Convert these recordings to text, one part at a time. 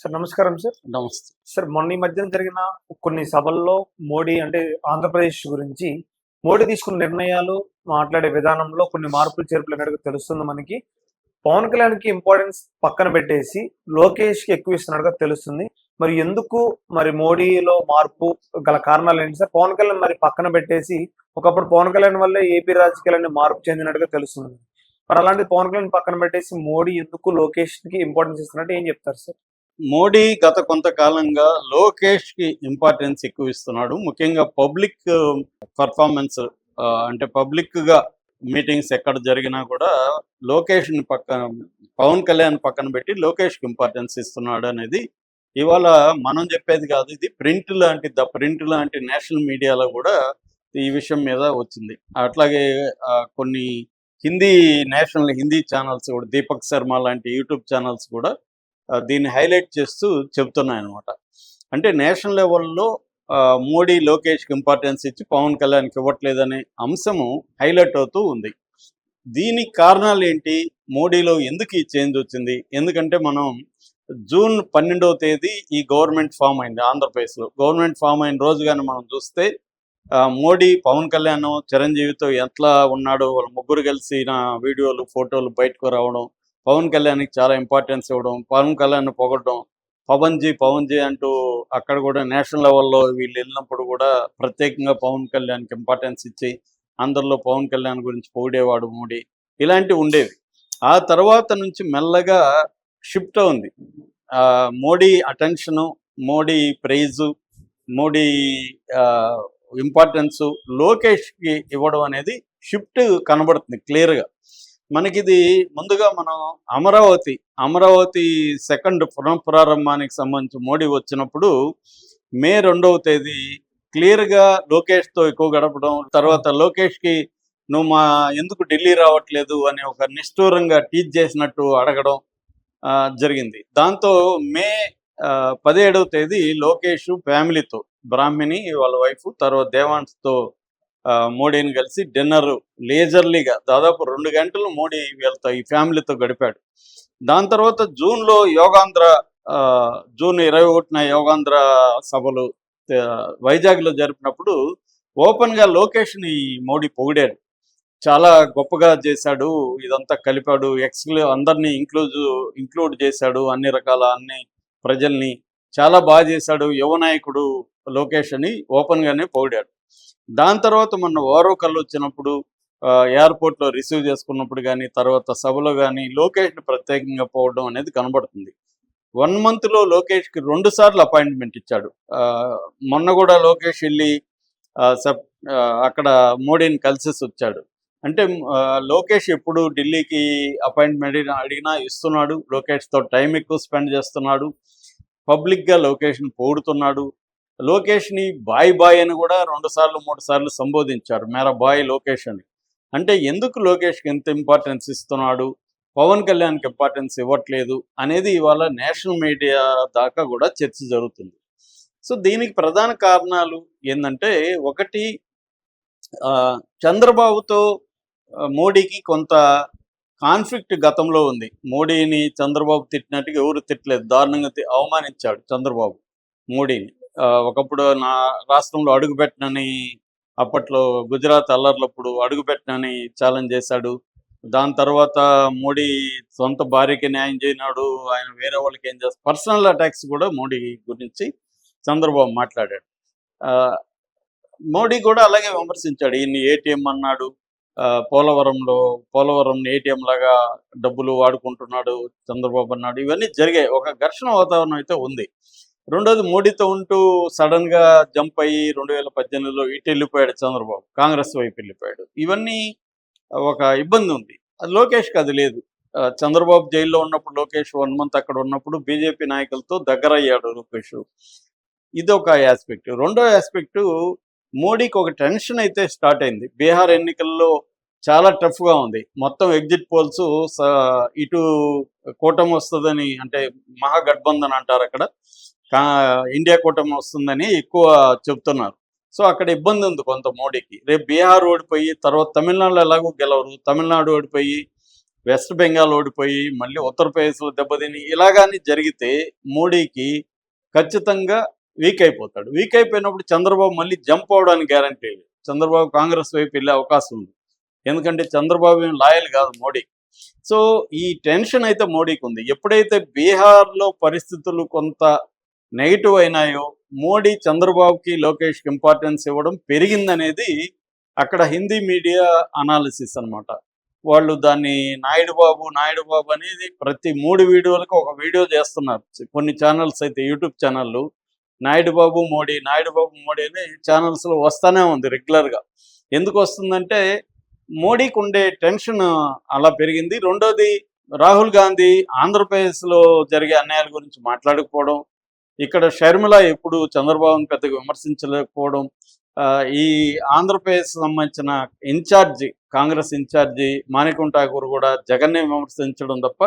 Sir నమస్కారం sir. నమస్తే. Sir మొన్న ఈ మధ్యన జరిగిన కొన్ని సభల్లో మోడీ అంటే ఆంధ్రప్రదేశ్ గురించి మోడీ తీసుకున్న నిర్ణయాలు మాట్లాడే విధానంలో కొన్ని మార్పులు చేర్పులు అనేది తెలుస్తుంది మనకి. పవన్ కళ్యాణ్కి ఇంపార్టెన్స్ పక్కన పెట్టేసి లోకేష్కి ఎక్కువ ఇస్తున్నట్టుగా తెలుస్తుంది. మరి ఎందుకు మరి మోడీలో మార్పు గల కారణాలు ఏంటి సార్? పవన్ కళ్యాణ్ మరి పక్కన పెట్టేసి ఒకప్పుడు పవన్ కళ్యాణ్ వల్లే ఏపీ రాజకీయాలన్నీ మార్పు చెందినట్టుగా తెలుస్తుంది. మరి అలాంటి పవన్ కళ్యాణ్ పక్కన పెట్టేసి మోడీ ఎందుకు లోకేష్కి ఇంపార్టెన్స్ ఇస్తున్నట్టు ఏం చెప్తారు సార్? మోడీ గత కొంతకాలంగా లోకేష్కి ఇంపార్టెన్స్ ఎక్కువ ఇస్తున్నాడు ముఖ్యంగా పబ్లిక్ పర్ఫార్మెన్స్ uh, uh, అంటే పబ్లిక్గా మీటింగ్స్ ఎక్కడ జరిగినా కూడా లోకేష్ని పక్కన పవన్ కళ్యాణ్ పక్కన పెట్టి లోకేష్కి ఇంపార్టెన్స్ ఇస్తున్నాడు అనేది ఇవాళ మనం చెప్పేది కాదు. ఇది ప్రింట్ లాంటి ద ప్రింట్ లాంటి నేషనల్ మీడియాలో కూడా ఈ విషయం మీద వచ్చింది. అట్లాగే కొన్ని హిందీ నేషనల్ హిందీ ఛానల్స్ కూడా దీపక్ శర్మ లాంటి యూట్యూబ్ ఛానల్స్ కూడా దీన్ని హైలైట్ చేస్తూ చెప్తున్నాయి అనమాట అంటే నేషనల్ లెవెల్లో ఆ, మోడీ లోకేష్కి ఇంపార్టెన్స్ ఇచ్చి పవన్ కళ్యాణ్కి ఇవ్వట్లేదనే అంశము హైలైట్ అవుతూ ఉంది. దీనికి కారణాలు ఏంటి? మోడీలో ఎందుకు ఈ చేంజ్ వచ్చింది? ఎందుకంటే మనం జూన్ పన్నెండవ తేదీ ఈ గవర్నమెంట్ ఫామ్ అయింది ఆంధ్రప్రదేశ్లో. గవర్నమెంట్ ఫామ్ అయిన రోజు కానీ మనం చూస్తే ఆ, మోడీ పవన్ కళ్యాణ్ చిరంజీవితో ఎట్లా ఉన్నాడో వాళ్ళ ముగ్గురు కలిసిన వీడియోలు ఫోటోలు బయటకు రావడం పవన్ కళ్యాణ్కి చాలా ఇంపార్టెన్స్ ఇవ్వడం పవన్ కళ్యాణ్ పొగడడం పవన్ జీ పవన్ జీ అంటూ అక్కడ కూడా నేషనల్ లెవెల్లో వీళ్ళు వెళ్ళినప్పుడు కూడా ప్రత్యేకంగా పవన్ కళ్యాణ్కి ఇంపార్టెన్స్ ఇచ్చి అందరిలో పవన్ కళ్యాణ్ గురించి పొగిడేవాడు మోడీ. ఇలాంటివి ఉండేవి. ఆ తర్వాత నుంచి మెల్లగా షిఫ్ట్ ఉంది ఆ, Modi attention Modi praise Modi importance లోకేష్కి ఇవ్వడం అనేది షిఫ్ట్ కనబడుతుంది క్లియర్గా మనకిది ముందుగా మనం అమరావతి అమరావతి సెకండ్ పునఃప్రారంభానికి సంబంధించి మోడీ వచ్చినప్పుడు మే రెండవ తేదీ క్లియర్గా లోకేష్తో ఎక్కువ గడపడం తర్వాత లోకేష్కి నువ్వు మా ఎందుకు ఢిల్లీ రావట్లేదు అని ఒక నిష్ఠూరంగా టీచ్ చేసినట్టు అడగడం ఆ, జరిగింది. దాంతో మే ఆ, పదిహేడవ తేదీ లోకేష్ ఫ్యామిలీతో బ్రాహ్మిణి వాళ్ళ వైఫ్ తర్వాత దేవాన్స్తో మోడీని కలిసి డిన్నర్ లేజర్లీగా దాదాపు రెండు గంటలు మోడీ వీళ్ళతో ఈ ఫ్యామిలీతో గడిపాడు. దాని తర్వాత జూన్లో యోగాంధ్ర ఆ, జూన్ ఇరవై ఒకటిన యోగాంధ్ర సభలు వైజాగ్లో జరిపినప్పుడు ఓపెన్గా లోకేష్ని మోడీ పొగిడాడు. చాలా గొప్పగా చేశాడు ఇదంతా కలిపాడు ఎక్స్క్లూ అందరినీ ఇంక్లూజ్ ఇంక్లూడ్ చేశాడు అన్ని రకాల అన్ని ప్రజల్ని. చాలా బాగా చేశాడు యువ నాయకుడు లోకేష్ అని ఓపెన్గానే పొగిడాడు. దాని తర్వాత మొన్న ఓరోకల్ వచ్చినప్పుడు ఎయిర్పోర్ట్లో రిసీవ్ చేసుకున్నప్పుడు కానీ తర్వాత సభలో కానీ లోకేష్ని ప్రత్యేకంగా పోవడం అనేది కనబడుతుంది. వన్ మంత్లో లోకేష్కి రెండు సార్లు అపాయింట్మెంట్ ఇచ్చాడు. ఆ, మొన్న కూడా లోకేష్ వెళ్ళి ఆ, అక్కడ మోడీని కలిసేసి వచ్చాడు. అంటే లోకేష్ ఎప్పుడు ఢిల్లీకి అపాయింట్మెంట్ అడిగినా ఇస్తున్నాడు. లోకేష్తో టైం ఎక్కువ స్పెండ్ చేస్తున్నాడు. పబ్లిక్గా లోకేష్ని పొగుడుతున్నాడు లోకేష్ని బాయ్ బాయ్ అని కూడా రెండు సార్లు మూడు సార్లు సంబోధించారు. మేరా బాయ్ లోకేష్ అని. అంటే ఎందుకు లోకేష్కి ఎంత ఇంపార్టెన్స్ ఇస్తున్నాడు? పవన్ కళ్యాణ్కి ఇంపార్టెన్స్ ఇవ్వట్లేదు అనేది ఇవాళ నేషనల్ మీడియా దాకా కూడా చర్చ జరుగుతుంది. సో దీనికి ప్రధాన కారణాలు ఏంటంటే ఒకటి ఆ, చంద్రబాబుతో మోడీకి కొంత కాన్ఫ్లిక్ట్ గతంలో ఉంది. మోడీని చంద్రబాబు తిట్టినట్టుగా ఎవరు తిట్టలేదు. దారుణంగా అవమానించాడు చంద్రబాబు మోడీని. ఒకప్పుడు నా రాష్ట్రంలో అడుగుపెట్టనని అప్పట్లో గుజరాత్ అల్లర్లప్పుడు అడుగుపెట్టనని ఛాలెంజ్ చేశాడు. దాని తర్వాత మోడీ సొంత భార్యకి న్యాయం చేయనాడు ఆయన వేరే వాళ్ళకి ఏం చేస్తాడు పర్సనల్ అటాక్స్ కూడా మోడీ గురించి చంద్రబాబు మాట్లాడాడు. ఆ, మోడీ కూడా అలాగే విమర్శించాడు ఈయన్ని ఏటీఎం అన్నాడు ఆ, పోలవరంలో పోలవరం ఏటీఎం లాగా డబ్బులు వాడుకుంటున్నాడు చంద్రబాబు అన్నాడు. ఇవన్నీ జరిగాయి. ఒక ఘర్షణ వాతావరణం అయితే ఉంది. రెండోది మోడీతో ఉంటూ సడన్గా జంప్ అయ్యి రెండు వేల పద్దెనిమిదిలో ఇటు వెళ్ళిపోయాడు చంద్రబాబు కాంగ్రెస్ వైపు వెళ్ళిపోయాడు. ఇవన్నీ ఒక ఇబ్బంది ఉంది. అది లోకేష్కి అది లేదు. చంద్రబాబు జైల్లో ఉన్నప్పుడు లోకేష్ వన్ మంత్ అక్కడ ఉన్నప్పుడు బీజేపీ నాయకులతో దగ్గర అయ్యాడు లోకేష్. ఇది ఒక ఆస్పెక్ట్ రెండో ఆస్పెక్ట్ మోడీకి ఒక టెన్షన్ అయితే స్టార్ట్ అయింది. బీహార్ ఎన్నికల్లో చాలా టఫ్గా ఉంది. మొత్తం ఎగ్జిట్ పోల్స్ ఇటు కూటమి వస్తుందని అంటే మహాగఠబంధన్ అంటారు అక్కడ. ఇండియా కూటమి వస్తుందని ఎక్కువ చెప్తున్నారు సో అక్కడ ఇబ్బంది ఉంది కొంత మోడీకి. రేపు బీహార్ ఓడిపోయి తర్వాత తమిళనాడులో ఎలాగో గెలవరు. తమిళనాడు ఓడిపోయి వెస్ట్ బెంగాల్ ఓడిపోయి మళ్ళీ ఉత్తరప్రదేశ్లో దెబ్బతిని ఇలాగాని జరిగితే మోడీకి ఖచ్చితంగా వీక్ అయిపోతాడు. వీక్ అయిపోయినప్పుడు చంద్రబాబు మళ్ళీ జంప్ అవడానికి గ్యారంటీ చంద్రబాబు కాంగ్రెస్ వైపు వెళ్ళే అవకాశం ఉంది. ఎందుకంటే చంద్రబాబు ఏం లాయల్ కాదు మోడీ. సో ఈ టెన్షన్ అయితే మోడీకి ఉంది. ఎప్పుడైతే బీహార్లో పరిస్థితులు కొంత నెగిటివ్ అయినాయో మోడీ చంద్రబాబుకి లోకేష్కి ఇంపార్టెన్స్ ఇవ్వడం పెరిగిందనేది అక్కడ హిందీ మీడియా అనాలిసిస్ అన్నమాట. వాళ్ళు దాన్ని నాయుడు బాబు నాయుడు బాబు అనేది ప్రతి మూడు వీడియోలకు ఒక వీడియో చేస్తున్నారు. కొన్ని ఛానల్స్ అయితే యూట్యూబ్ ఛానళ్ళు నాయుడు బాబు మోడీ నాయుడు బాబు మోడీ అని ఛానల్స్లో వస్తూనే ఉంది రెగ్యులర్గా ఎందుకు వస్తుందంటే మోడీకి ఉండే టెన్షన్ అలా పెరిగింది. రెండోది రాహుల్ గాంధీ ఆంధ్రప్రదేశ్లో జరిగే అన్యాయాల గురించి మాట్లాడకపోవడం ఇక్కడ షర్మిల ఎప్పుడు చంద్రబాబును పెద్దగా విమర్శించలేకపోవడం ఆ, ఈ ఆంధ్రప్రదేశ్ సంబంధించిన incharge Congress incharge Manickam Tagore కూడా జగన్నే విమర్శించడం తప్ప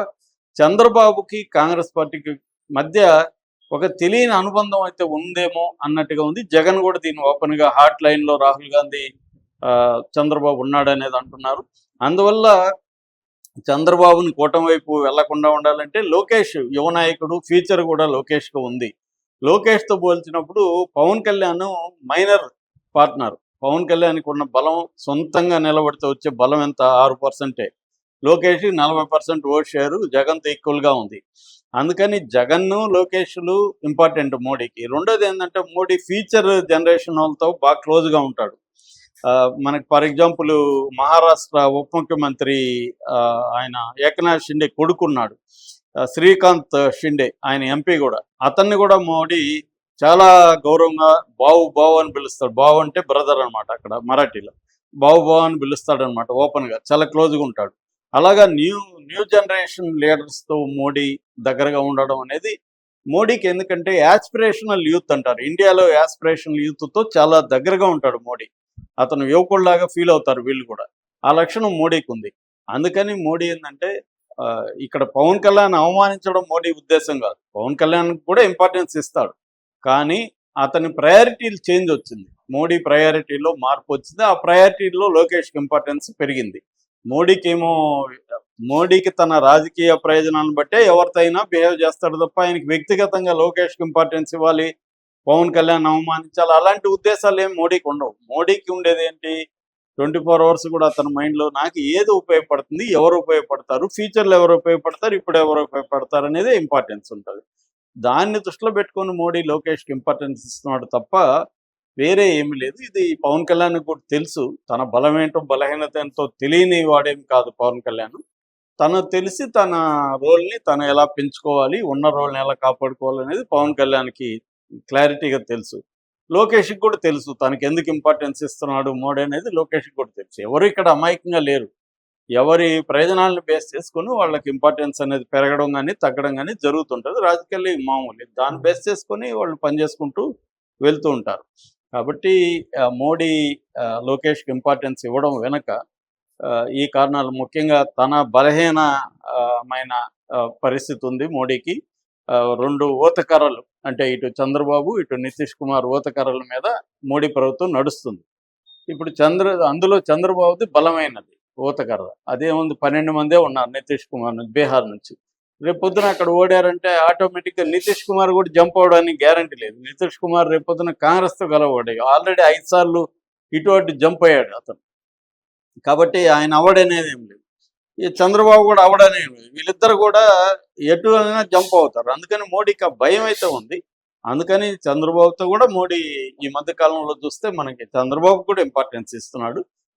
చంద్రబాబుకి కాంగ్రెస్ పార్టీకి మధ్య ఒక తెలియని అనుబంధం అయితే ఉందేమో అన్నట్టుగా ఉంది. జగన్ కూడా దీన్ని ఓపెన్గా హాట్ లైన్లో రాహుల్ గాంధీ ఆ, చంద్రబాబు ఉన్నాడు అనేది అంటున్నారు. అందువల్ల చంద్రబాబుని కూటమి వైపు వెళ్ళకుండా ఉండాలంటే లోకేష్ యువ నాయకుడు ఫ్యూచర్ కూడా లోకేష్ ఉంది. లోకేష్తో పోల్చినప్పుడు పవన్ కళ్యాణ్ మైనర్ పార్ట్నర్. పవన్ కళ్యాణ్కి ఉన్న బలం సొంతంగా నిలబడితే వచ్చే బలం ఎంత? ఆరు పర్సెంటే. లోకేష్ నలభై పర్సెంట్ ఓట్ షేరు జగన్తో ఈక్వల్గా ఉంది. అందుకని జగన్ లోకేష్లు ఇంపార్టెంట్ మోడీకి. రెండోది ఏంటంటే మోడీ ఫ్యూచర్ జనరేషన్ వాళ్ళతో బాగా క్లోజ్గా ఉంటాడు. ఆ, మనకి ఫర్ ఎగ్జాంపుల్ మహారాష్ట్ర ఉప ముఖ్యమంత్రి ఆ, ఆయన ఏకనాథ్ షిండే కొడుకున్నాడు. శ్రీకాంత్ షిండే ఆయన ఎంపీ కూడా. అతన్ని కూడా మోడీ చాలా గౌరవంగా బావు బావు అని పిలుస్తాడు. బావు అంటే బ్రదర్ అన్నమాట అక్కడ మరాఠీలో. బావు బావు అని పిలుస్తాడు అనమాట ఓపెన్గా చాలా క్లోజ్గా ఉంటాడు. అలాగా న్యూ న్యూ జనరేషన్ లీడర్స్తో మోడీ దగ్గరగా ఉండడం అనేది మోడీకి ఎందుకంటే యాస్పిరేషనల్ యూత్ అంటారు. ఇండియాలో యాస్పిరేషనల్ యూత్తో చాలా దగ్గరగా ఉంటాడు మోడీ. అతను యువకుల్లాగా ఫీల్ అవుతారు వీళ్ళు కూడా. ఆ లక్షణం మోడీకి ఉంది అందుకని మోడీ ఏంటంటే ఇక్కడ పవన్ కళ్యాణ్ అవమానించడం మోడీ ఉద్దేశం కాదు. పవన్ కళ్యాణ్ కూడా ఇంపార్టెన్స్ ఇస్తాడు. కానీ అతని ప్రయారిటీలు చేంజ్ వచ్చింది. మోడీ ప్రయారిటీలో మార్పు వచ్చింది. ఆ ప్రయారిటీలో లోకేష్కి ఇంపార్టెన్స్ పెరిగింది. మోడీకి ఏమో మోడీకి తన రాజకీయ ప్రయోజనాలను బట్టే ఎవరితో అయినా బిహేవ్ చేస్తాడు తప్ప ఆయనకి వ్యక్తిగతంగా లోకేష్కి ఇంపార్టెన్స్ ఇవ్వాలి పవన్ కళ్యాణ్ అవమానించాలి అలాంటి ఉద్దేశాలు ఏం మోడీకి ఉండవు. మోడీకి ఉండేది ఏంటి? ట్వంటీ ఫోర్ అవర్స్ కూడా అతని మైండ్లో నాకు ఏది ఉపయోగపడుతుంది ఎవరు ఉపయోగపడతారు ఫ్యూచర్లో ఎవరు ఉపయోగపడతారు ఇప్పుడు ఎవరు ఉపయోగపడతారు అనేది ఇంపార్టెన్స్ ఉంటుంది. దాన్ని దృష్టిలో పెట్టుకొని మోడీ లోకేష్కి ఇంపార్టెన్స్ ఇస్తున్నాడు తప్ప వేరే ఏమి లేదు. ఇది పవన్ కళ్యాణ్ కూడా తెలుసు. తన బలమేంటో బలహీనత ఎంతో తెలియని వాడేం కాదు పవన్ కళ్యాణ్. తను తెలిసి తన రోల్ని తను ఎలా పెంచుకోవాలి ఉన్న రోల్ని ఎలా కాపాడుకోవాలి అనేది పవన్ కళ్యాణ్కి క్లారిటీగా తెలుసు. లోకేష్కి కూడా తెలుసు తనకి ఎందుకు ఇంపార్టెన్స్ ఇస్తున్నాడు మోడీ అనేది లోకేష్కి కూడా తెలుసు. ఎవరు ఇక్కడ అమాయకంగా లేరు. ఎవరి ప్రయోజనాలను బేస్ చేసుకొని వాళ్ళకి ఇంపార్టెన్స్ అనేది పెరగడం కానీ తగ్గడం కానీ జరుగుతుంటుంది. రాజకీయాలు మామూలు దాన్ని బేస్ చేసుకొని వాళ్ళు పనిచేసుకుంటూ వెళ్తూ ఉంటారు. కాబట్టి మోడీ లోకేష్కి ఇంపార్టెన్స్ ఇవ్వడం వెనక ఆ, ఈ కారణాలు ముఖ్యంగా తన బలహీనమైన ఆ, పరిస్థితి ఉంది మోడీకి. రెండు ఊతకర్రలు అంటే ఇటు చంద్రబాబు ఇటు నితీష్ కుమార్ ఊతకర్రల మీద మోడీ ప్రభుత్వం నడుస్తుంది. ఇప్పుడు చంద్ర అందులో చంద్రబాబుది బలమైనది ఊతకర్ర అదేముంది పన్నెండు మందే ఉన్నారు నితీష్ కుమార్ నుంచి బీహార్ నుంచి. రేపు పొద్దున అక్కడ ఓడారంటే ఆటోమేటిక్గా నితీష్ కుమార్ కూడా జంప్ అవడానికి గ్యారంటీ లేదు. నితీష్ కుమార్ రేపు పొద్దున కాంగ్రెస్తో కలవడే ఆల్రెడీ ఐదు సార్లు ఇటు అటు జంప్ అయ్యాడు అతను. కాబట్టి ఆయన అవడనేది ఏం లేదు. ఈ చంద్రబాబు కూడా అవడనేది వీళ్ళిద్దరు కూడా ఎటు అయినా జంప్ అవుతారు. అందుకని మోడీకి ఆ భయం అయితే ఉంది. అందుకని చంద్రబాబుతో కూడా మోడీ ఈ మధ్య కాలంలో చూస్తే మనకి చంద్రబాబు కూడా ఇంపార్టెన్స్ ఇస్తున్నాడు.